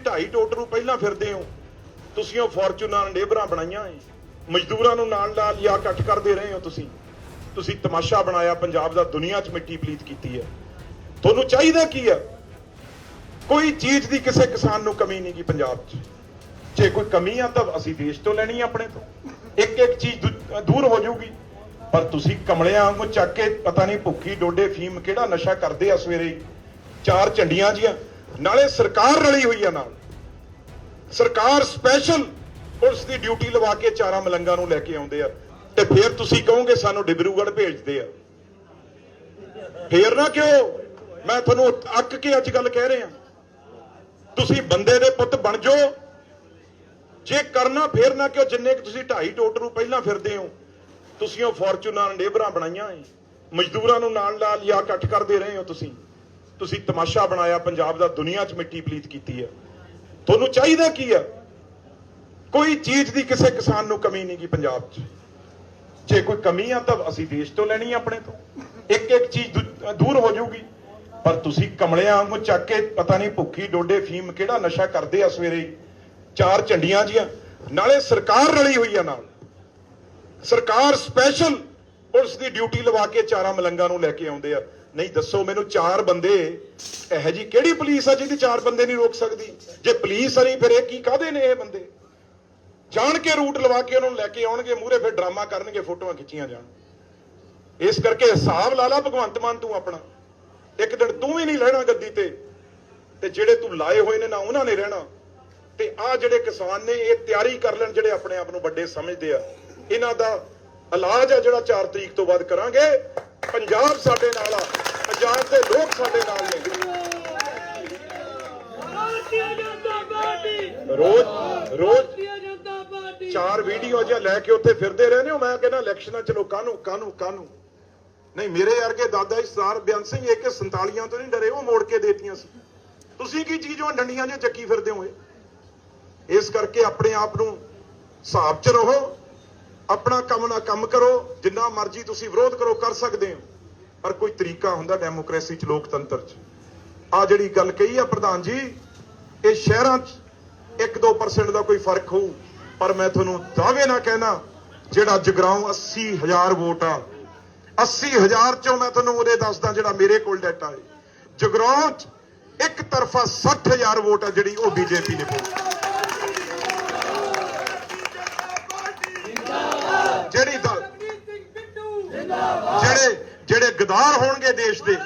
ਢਾਈ ਟੋਟਰੂ ਪਹਿਲਾਂ ਫਿਰਦੇ ਹੋ। ਤੁਸੀਂ ਉਹ ਫੋਰਚੂਨਰ ਨੇਬਰਾਂ ਬਣਾਈਆਂ ਏ। ਮਜ਼ਦੂਰਾਂ ਨੂੰ ਨਾਲ ਨਾਲ ਲਿਆ ਇਕੱਠ ਕਰਦੇ ਰਹੇ ਹੋ ਤੁਸੀਂ। ਤੁਸੀਂ ਤਮਾਸ਼ਾ ਬਣਾਇਆ, ਪੰਜਾਬ ਦਾ ਦੁਨੀਆ 'ਚ ਮਿੱਟੀ ਪਲੀਤ ਕੀਤੀ ਹੈ। ਤੁਹਾਨੂੰ ਚਾਹੀਦਾ ਕੀ ਹੈ? ਕੋਈ ਚੀਜ਼ ਦੀ ਕਿਸੇ ਕਿਸਾਨ ਨੂੰ ਕਮੀ ਨਹੀਂ ਪੰਜਾਬ 'ਚ। ਜੇ ਕੋਈ ਕਮੀ ਆ ਤਾਂ ਅਸੀਂ ਦੇਸ਼ ਤੋਂ ਲੈਣੀ ਆ ਆਪਣੇ ਤੋਂ। ਇੱਕ ਇੱਕ ਚੀਜ਼ ਦੂਰ ਹੋ ਜਾਊਗੀ। ਪਰ ਤੁਸੀਂ ਕਮਲਿਆਂ ਵਾਂਗੂ ਚੱਕ ਕੇ ਪਤਾ ਨਹੀਂ ਭੁੱਖੀ ਡੋਡੇ ਫੀਮ ਕਿਹੜਾ ਨਸ਼ਾ ਕਰਦੇ ਆ ਸਵੇਰੇ। ਚਾਰ ਝੰਡੀਆਂ ਜੀਆਂ। ਨਾਲੇ ਸਰਕਾਰ ਰਲੀ ਹੋਈ ਆ ਨਾਲ। ਸਰਕਾਰ ਸਪੈਸ਼ਲ ਪੁਲਿਸ ਦੀ ਡਿਊਟੀ ਲਵਾ ਕੇ ਚਾਰਾਂ ਮਲੰਗਾਂ ਨੂੰ ਲੈ ਕੇ ਆਉਂਦੇ ਆ। ਤੇ ਫਿਰ ਤੁਸੀਂ ਕਹੋਗੇ ਸਾਨੂੰ ਡਿਬਰੂਗੜ੍ਹ ਭੇਜਦੇ ਆ। ਫੇਰ ਨਾ ਕਿਉਂ? ਮੈਂ ਤੁਹਾਨੂੰ ਅੱਕ ਕੇ ਅੱਜ ਗੱਲ ਕਹਿ ਰਿਹਾ। ਤੁਸੀਂ ਬੰਦੇ ਦੇ ਪੁੱਤ ਬਣ ਜਾਓ। ਜੇ ਕਰਨਾ ਫੇਰ ਨਾ ਕਿਉਂ? ਜਿੰਨੇ ਕਿ ਤੁਸੀਂ ਢਾਈ ਟੋਟ ਨੂੰ ਪਹਿਲਾਂ ਫਿਰਦੇ ਹੋ, ਤੁਸੀਂ ਉਹ ਫੋਰਚੂਨਰ ਨੇਬਰਾਂ ਬਣਾਈਆਂ ਏ ਮਜ਼ਦੂਰਾਂ ਨੂੰ ਨਾਲ ਨਾਲ ਲਿਆ ਇਕੱਠ ਕਰਦੇ ਰਹੇ ਹੋ ਤੁਸੀਂ। ਤੁਸੀਂ ਤਮਾਸ਼ਾ ਬਣਾਇਆ, ਪੰਜਾਬ ਦਾ ਦੁਨੀਆ 'ਚ ਮਿੱਟੀ ਪਲੀਤ ਕੀਤੀ ਹੈ। ਤੁਹਾਨੂੰ ਚਾਹੀਦਾ ਕੀ ਹੈ? ਕੋਈ ਚੀਜ਼ ਦੀ ਕਿਸੇ ਕਿਸਾਨ ਨੂੰ ਕਮੀ ਨਹੀਂ ਗੀ ਪੰਜਾਬ 'ਚ। ਜੇ ਕੋਈ ਕਮੀ ਆ, ਤਾਂ ਅਸੀਂ ਦੇਸ਼ ਤੋਂ ਲੈਣੀ ਆ ਆਪਣੇ ਤੋਂ। ਇੱਕ ਇੱਕ ਚੀਜ਼ ਦੂਰ ਹੋ ਜਾਊਗੀ। ਪਰ ਤੁਸੀਂ ਕਮਲਿਆਂ ਵਾਂਗੂ ਚੱਕ ਕੇ, ਪਤਾ ਨਹੀਂ ਭੁੱਖੀ ਡੋਡੇ ਫੀਮ ਕਿਹੜਾ ਨਸ਼ਾ ਕਰਦੇ ਆ ਸਵੇਰੇ ਚਾਰ ਝੰਡੀਆਂ ਜੀਆਂ। ਨਾਲੇ ਸਰਕਾਰ ਰਲੀ ਹੋਈ ਆ ਨਾਲ। ਸਰਕਾਰ ਸਪੈਸ਼ਲ ਪੁਲਿਸ ਦੀ ਡਿਊਟੀ ਲਵਾ ਕੇ ਚਾਰਾਂ ਮਲੰਗਾਂ ਨੂੰ ਲੈ ਕੇ ਆਉਂਦੇ ਆ। ਨਹੀਂ, ਦੱਸੋ ਮੈਨੂੰ ਚਾਰ ਬੰਦੇ, ਇਹੋ ਜੀ ਕਿਹੜੀ ਪੁਲਿਸ ਆ ਜਿਹਦੀ ਚਾਰ ਬੰਦੇ ਨਹੀਂ ਰੋਕ ਸਕਦੀ? ਜੇ ਪੁਲਿਸ ਨਹੀਂ ਫਿਰ ਇਹ ਕੀ ਕਾਹਦੇ ਨੇ ਇਹ ਬੰਦੇ? ਜਾਣ ਕੇ ਰੂਟ ਲਵਾ ਕੇ ਉਹਨਾਂ ਨੂੰ ਲੈ ਕੇ ਆਉਣਗੇ, ਮੂਹਰੇ ਫਿਰ ਡਰਾਮਾ ਕਰਨਗੇ, ਫੋਟੋਆਂ ਖਿੱਚੀਆਂ ਜਾਣ। ਇਸ ਕਰਕੇ ਹਿਸਾਬ ਲਾ ਲਾ ਭਗਵੰਤ ਮਾਨ ਤੂੰ ਆਪਣਾ। ਇੱਕ ਦਿਨ ਤੂੰ ਵੀ ਨਹੀਂ ਲੈਣਾ ਗੱਦੀ ਤੇ। ਤੇ ਜਿਹੜੇ ਤੂੰ ਲਾਏ ਹੋਏ ਨੇ ਨਾ ਉਹਨਾਂ ਨੇ ਰਹਿਣਾ। ਤੇ ਆ ਜਿਹੜੇ ਕਿਸਾਨ ਨੇ, ਇਹ ਤਿਆਰੀ ਕਰ ਲੈਣ ਜਿਹੜੇ ਆਪਣੇ ਆਪ ਨੂੰ ਵੱਡੇ ਸਮਝਦੇ ਆ। ਇਹਨਾਂ ਦਾ ਇਲਾਜ ਆ ਜਿਹੜਾ 4 ਤਰੀਕ ਤੋਂ ਬਾਅਦ ਕਰਾਂਗੇ। ਪੰਜਾਬ ਸਾਡੇ ਨਾਲ ਆ ਪੰਜਾਬ ਦੇ ਲੋਕ ਸਾਡੇ ਨਾਲ ਨੇ। ਰੋਜ਼ ਰੋਜ਼ ਚਾਰ ਵੀਡੀਓ ਜਿਹਾ ਲੈ ਕੇ ਉੱਥੇ ਫਿਰਦੇ ਰਹਿੰਦੇ ਹੋ। ਮੈਂ ਕਹਿੰਦਾ ਇਲੈਕਸ਼ਨਾਂ ਚ ਲੋਕਾਂ ਨੂੰ ਕਾਨੂੰ ਕਾਨੂੰ ਨਹੀਂ ਮੇਰੇ ਵਰਗੇ ਦਾਦਾ ਜੀ ਸਰਦਾਰ ਬਿਆਨ ਸਿੰਘ ਇੱਕ 47 ਤੋਂ ਨਹੀਂ ਡਰੇ ਉਹ ਮੋੜ ਕੇ ਦੇਤੀਆਂ ਸੀ। ਤੁਸੀਂ ਕੀ ਚੀਜ਼ੋਂ ਡੰਡੀਆਂ ਜਿਹਾ ਚੱਕੀ ਫਿਰਦੇ ਹੋ ਇਹ? ਇਸ ਕਰਕੇ ਆਪਣੇ ਆਪ ਨੂੰ ਹਿਸਾਬ 'ਚ ਰਹੋ। ਆਪਣਾ ਕੰਮ ਨਾ ਕੰਮ ਕਰੋ, ਜਿੰਨਾ ਮਰਜ਼ੀ ਤੁਸੀਂ ਵਿਰੋਧ ਕਰੋ, ਕਰ ਸਕਦੇ ਹੋ। ਪਰ ਕੋਈ ਤਰੀਕਾ ਹੁੰਦਾ ਡੈਮੋਕ੍ਰੇਸੀ 'ਚ, ਲੋਕਤੰਤਰ 'ਚ। ਆ ਜਿਹੜੀ ਗੱਲ ਕਹੀ ਆ ਪ੍ਰਧਾਨ ਜੀ, ਇਹ ਸ਼ਹਿਰਾਂ 'ਚ 1-2% ਦਾ ਕੋਈ ਫ਼ਰਕ ਹੋਊ, ਪਰ ਮੈਂ ਤੁਹਾਨੂੰ ਦਾਅਵੇ ਨਾਲ ਕਹਿਣਾ, ਜਿਹੜਾ ਜਗਰਾਉਂ 80000 ਵੋਟ ਆ 80000 ਚੋਂ ਮੈਂ ਤੁਹਾਨੂੰ ਉਹਦੇ ਦੱਸਦਾ ਜਿਹੜਾ ਮੇਰੇ ਕੋਲ ਡਾਟਾ ਹੈ। ਜਗਰਾਉਂ 'ਚ ਇੱਕ ਤਰਫਾ 60000 ਵੋਟ ਆ ਜਿਹੜੀ ਉਹ ਬੀਜੇਪੀ ਨੇ ਪਾਈ ਜਿਹੜੀ ਦਲ ਸਿੰਘ ਬਿੱਟੂ ਜਿਹੜੇ ਜਿਹੜੇ ਗਦਾਰ ਹੋਣਗੇ ਦੇਸ਼ ਦੇ